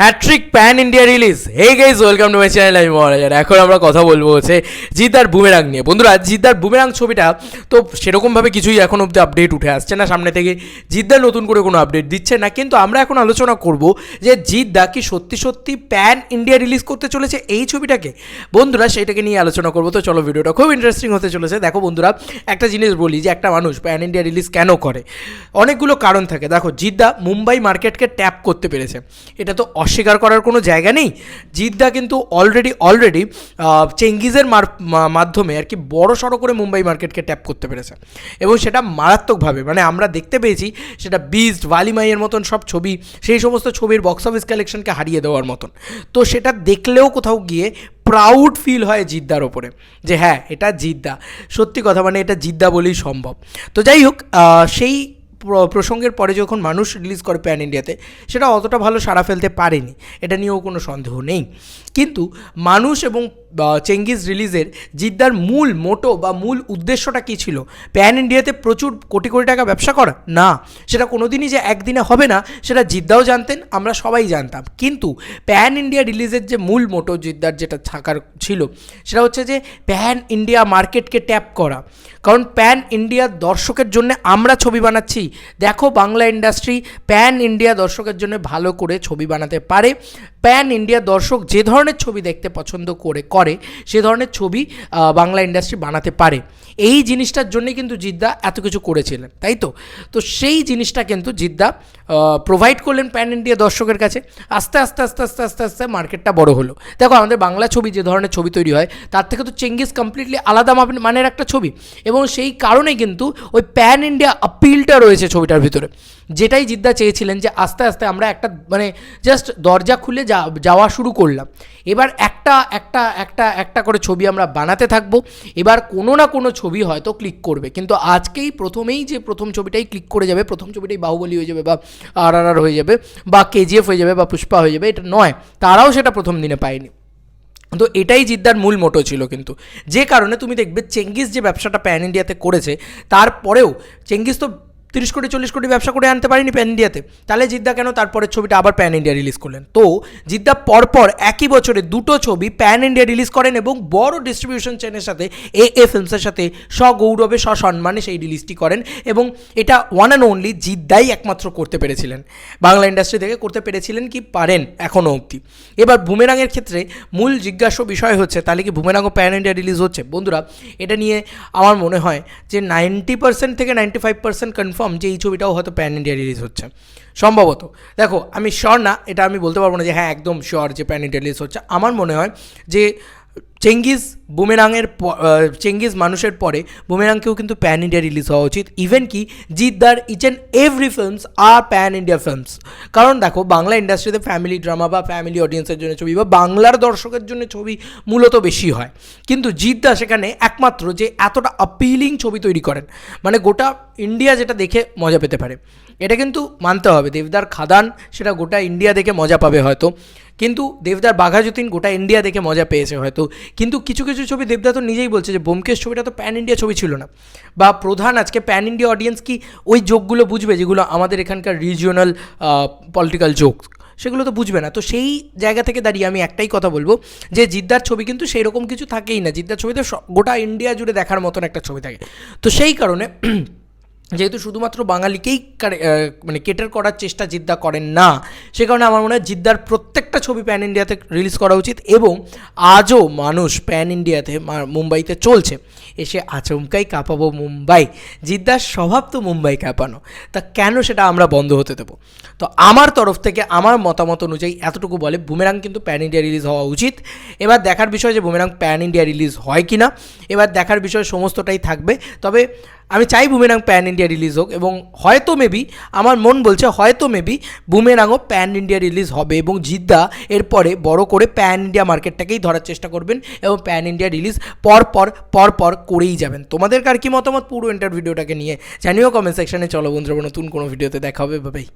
Hat trick pan India release. Hey guys welcome to my channel আমি মহারাজার এখন আমরা কথা বলব হচ্ছে জিদ্দার বুমেরাং নিয়ে। বন্ধুরা জিদ্দার বুমেরাং ছবিটা তো সেরকমভাবে কিছুই এখন অব্দি আপডেট উঠে আসছে না। সামনে থেকে জিদ্দার নতুন করে কোনো আপডেট দিচ্ছে না। কিন্তু আমরা এখন আলোচনা করব যে জিদ্দা কি সত্যি সত্যি প্যান ইন্ডিয়া রিলিজ করতে চলেছে এই ছবিটাকে? বন্ধুরা, সেটাকে নিয়ে আলোচনা করব। তো চলো ভিডিওটা খুব ইন্টারেস্টিং হতে চলেছে। দেখো বন্ধুরা, একটা জিনিস বলি যে একটা মানুষ প্যান ইন্ডিয়া রিলিজ কেন করে? অনেকগুলো কারণ থাকে। দেখো জিদ্দা মুম্বাই মার্কেটকে ট্যাপ করতে পেরেছে। এটা তো অস্বীকার করার কোনো জায়গা নেই। জিদ্দা কিন্তু অলরেডি অলরেডি চেঙ্গিজের মাধ্যমে আর কি বড় সড়ো করে মুম্বাই মার্কেটকে ট্যাপ করতে পেরেছে। এবং সেটা মারাত্মকভাবে মানে আমরা দেখতে পেয়েছি সেটা বিস্ট ভালিমাইয়ের মতন সব ছবি, সেই সমস্ত ছবির বক্স অফিস কালেকশনকে হারিয়ে দেওয়ার মতন। তো সেটা দেখলেও কোথাও গিয়ে প্রাউড ফিল হয় জিদ্দার ওপরে, যে হ্যাঁ এটা জিদ্দা। সত্যি কথা মানে এটা জিদ্দা বলেই সম্ভব। তো যাই হোক সেই প্রসঙ্গের পরে যখন মানুষ রিলিজ করে প্যান ইন্ডিয়াতে সেটা অতটা ভালো সাড়া ফেলতে পারেনি। এটা নিয়েও কোনো সন্দেহ নেই। কিন্তু মানুষ এবং চেঙ্গিজ রিলিজের জিদ্দার মূল মোটো বা মূল উদ্দেশ্যটা কী ছিল? প্যান ইন্ডিয়াতে প্রচুর কোটি কোটি টাকা ব্যবসা করা? না। সেটা কোনোদিনই যে একদিনে হবে না, সেটা জিদ্দাও জানতেন, আমরা সবাই জানতাম। কিন্তু প্যান ইন্ডিয়া রিলিজের যে মূল মোটো জিদ্দার যেটা থাকার ছিল, সেটা হচ্ছে যে প্যান ইন্ডিয়া মার্কেটকে ট্যাপ করা। কারণ প্যান ইন্ডিয়ার দর্শকের জন্য আমরা ছবি বানাচ্ছি। দেখো বাংলা ইন্ডাস্ট্রি প্যান ইন্ডিয়া দর্শকের জন্য ভালো করে ছবি বানাতে পারে। প্যান ইন্ডিয়া দর্শক যে ধরনের ছবি দেখতে পছন্দ করে করে, সে ধরনের ছবি বাংলা ইন্ডাস্ট্রি বানাতে পারে। এই জিনিসটার জন্যই কিন্তু জিদ্দা এত কিছু করেছিলেন, তাই তো? তো সেই জিনিসটা কিন্তু জিদ্দা প্রোভাইড করলেন প্যান ইন্ডিয়া দর্শকের কাছে। আস্তে আস্তে আস্তে আস্তে আস্তে আস্তে মার্কেটটা বড় হলো। দেখো, আমাদের বাংলা ছবি যে ধরনের ছবি তৈরি হয়, তার থেকে তো চেঙ্গিস কমপ্লিটলি আলাদা মানের একটা ছবি। এবং সেই কারণে কিন্তু ওই প্যান ইন্ডিয়া আপিলটা রয়েছে ছবিটার ভিতরে। যেটাই জিদ্দা চেয়েছিলেন যে আস্তে আস্তে আমরা একটা মানে জাস্ট দরজা খুলে যা- যাওয়া শুরু করলাম। এবার একটা একটা একটা একটা করে ছবি আমরা বানাতে থাকব। এবার কোনো না কোনো ছবি হয়তো ক্লিক করবে। কিন্তু আজকেই প্রথমেই যে প্রথম ছবিটাই ক্লিক করে যাবে, প্রথম ছবিটাই বাহুবলী হয়ে যাবে বা আর আর হয়ে যাবে বা কেজিএফ হয়ে যাবে বা পুষ্পা হয়ে যাবে, এটা নয়। তারাও সেটা প্রথম দিনে পায়নি। তো এটাই জিদ্দার মূল মোটো ছিল কিন্তু। যে কারণে তুমি দেখবে চেঙ্গিস যে ব্যবসাটা প্যান ইন্ডিয়াতে করেছে, তারপরেও, চেঙ্গিস তো তিরিশ কোটি, চল্লিশ কোটি ব্যবসা করে আনতে পারেনি প্যান ইন্ডিয়াতে তাহলে জিদ্দা কেন তারপরের ছবিটা আবার প্যান ইন্ডিয়া রিলিজ করলেন? তো জিদ্দা পরপর একই বছরে দুটো ছবি প্যান ইন্ডিয়া রিলিজ করেন এবং বড় ডিস্ট্রিবিউশন চেনের সাথে এ এ ফিল্মসের সাথে সগৌরবে, সসম্মানে সেই রিলিজটি করেন এবং এটা ওয়ান অ্যান্ড অনলি জিদ্দাই একমাত্র করতে পেরেছিলেন। বাংলা ইন্ডাস্ট্রি থেকে করতে পেরেছিলেন কি পারেন এখনও অবধি। এবার বুমেরাঙের ক্ষেত্রে মূল জিজ্ঞাসা বিষয় হচ্ছে, তাহলে কি বুমেরাঙও প্যান ইন্ডিয়া রিলিজ হচ্ছে? বন্ধুরা, এটা নিয়ে আমার মনে হয় যে নাইনটি পার্সেন্ট থেকে নাইনটি ফাইভ পার্সেন্ট কনফার্ম যে এই ছবিটাও হয়তো প্যান ইন্ডিয়া রিলিজ হচ্ছে। সম্ভবত। দেখো, আমি শিওর না, এটা আমি বলতে পারব না যে হ্যাঁ একদম শিওর যে প্যান ইন্ডিয়া রিলিজ হচ্ছে। আমার মনে হয় যে চেঙ্গিজ বুমেরাংয়ের চেঙ্গিজ মানুষের পরে বুমেরাংকেও কিন্তু প্যান ইন্ডিয়া রিলিজ হওয়া উচিত। ইভেন কি, জিদ্দার ইচ অ্যান্ড এভরি ফিল্মস আর প্যান ইন্ডিয়া ফিল্মস কারণ দেখো, বাংলা ইন্ডাস্ট্রিতে ফ্যামিলি ড্রামা বা ফ্যামিলি অডিয়েন্সের জন্য ছবি বা বাংলার দর্শকের জন্য ছবি মূলত বেশি হয়। কিন্তু জিদ্দা সেখানে একমাত্র যে এতটা আপিলিং ছবি তৈরি করেন। মানে গোটা ইন্ডিয়া যেটা দেখে মজা পেতে পারে। এটা কিন্তু মানতে হবে। দেবদার খাদান, সেটা গোটা ইন্ডিয়া দেখে মজা পাবে হয়তো। কিন্তু দেবদার বাঘাযতীন গোটা ইন্ডিয়া দেখে মজা পেয়েছে হয়তো। কিন্তু কিছু কিছু ছবি দেবদা তো নিজেই বলছে যে বোমকেশ ছবিটা তো প্যান ইন্ডিয়া ছবি ছিল না। বা প্রধান আজকে প্যান ইন্ডিয়া অডিয়েন্স কি ওই যোগগুলো বুঝবে যেগুলো আমাদের এখানকার রিজিওনাল পলিটিক্যাল যোগ সেগুলো তো বুঝবে না। তো সেই জায়গা থেকে দাঁড়িয়ে আমি একটাই কথা বলব যে জিদ্দার ছবি কিন্তু সেই রকম কিছু থাকেই না। জিদ্দার ছবিতে গোটা ইন্ডিয়া জুড়ে দেখার মতন একটা ছবি থাকে। তো সেই কারণে যেহেতু শুধুমাত্র বাঙালিকেই মানে কেটার করার চেষ্টা জিদ্দা করেন না সে কারণে আমার মনে হয় জিদ্দার প্রত্যেকটা ছবি প্যান ইন্ডিয়াতে রিলিজ করা উচিত এবং আজও মানুষ প্যান ইন্ডিয়াতে মুম্বাইতে চলছে। এসে আচমকাই কাঁপাবো মুম্বাই। জিদ্দার স্বভাব তো মুম্বাই কাঁপানো। তা কেন সেটা আমরা বন্ধ হতে দেবো? তো আমার তরফ থেকে আমার মতামত অনুযায়ী এতটুকু বলে, বুমেরাং কিন্তু প্যান ইন্ডিয়া রিলিজ হওয়া উচিত। এবার দেখার বিষয় যে বুমেরাং প্যান ইন্ডিয়া রিলিজ হয় কি না এবার দেখার বিষয় সমস্তটাই থাকবে। তবে আমি চাই বুমেরাং প্যান ইন্ডিয়া রিলিজ হোক এবং হয়তো মেবি আমার মন বলছে হয়তো মেবি বুমেরাংও প্যান ইন্ডিয়া রিলিজ হবে এবং জিদ্দা এরপরে বড় করে প্যান ইন্ডিয়া মার্কেটটাকেই ধরার চেষ্টা করবেন এবং প্যান ইন্ডিয়া রিলিজ পরপর পরপর পর পর করেই যাবেন। তোমাদের কার কি মতামত পুরো ইন্টার ভিডিওটাকে নিয়ে? জানিও কমেন্ট সেকশানে চলো বন্ধুরা, নতুন কোনো ভিডিওতে দেখা হবে। ভাই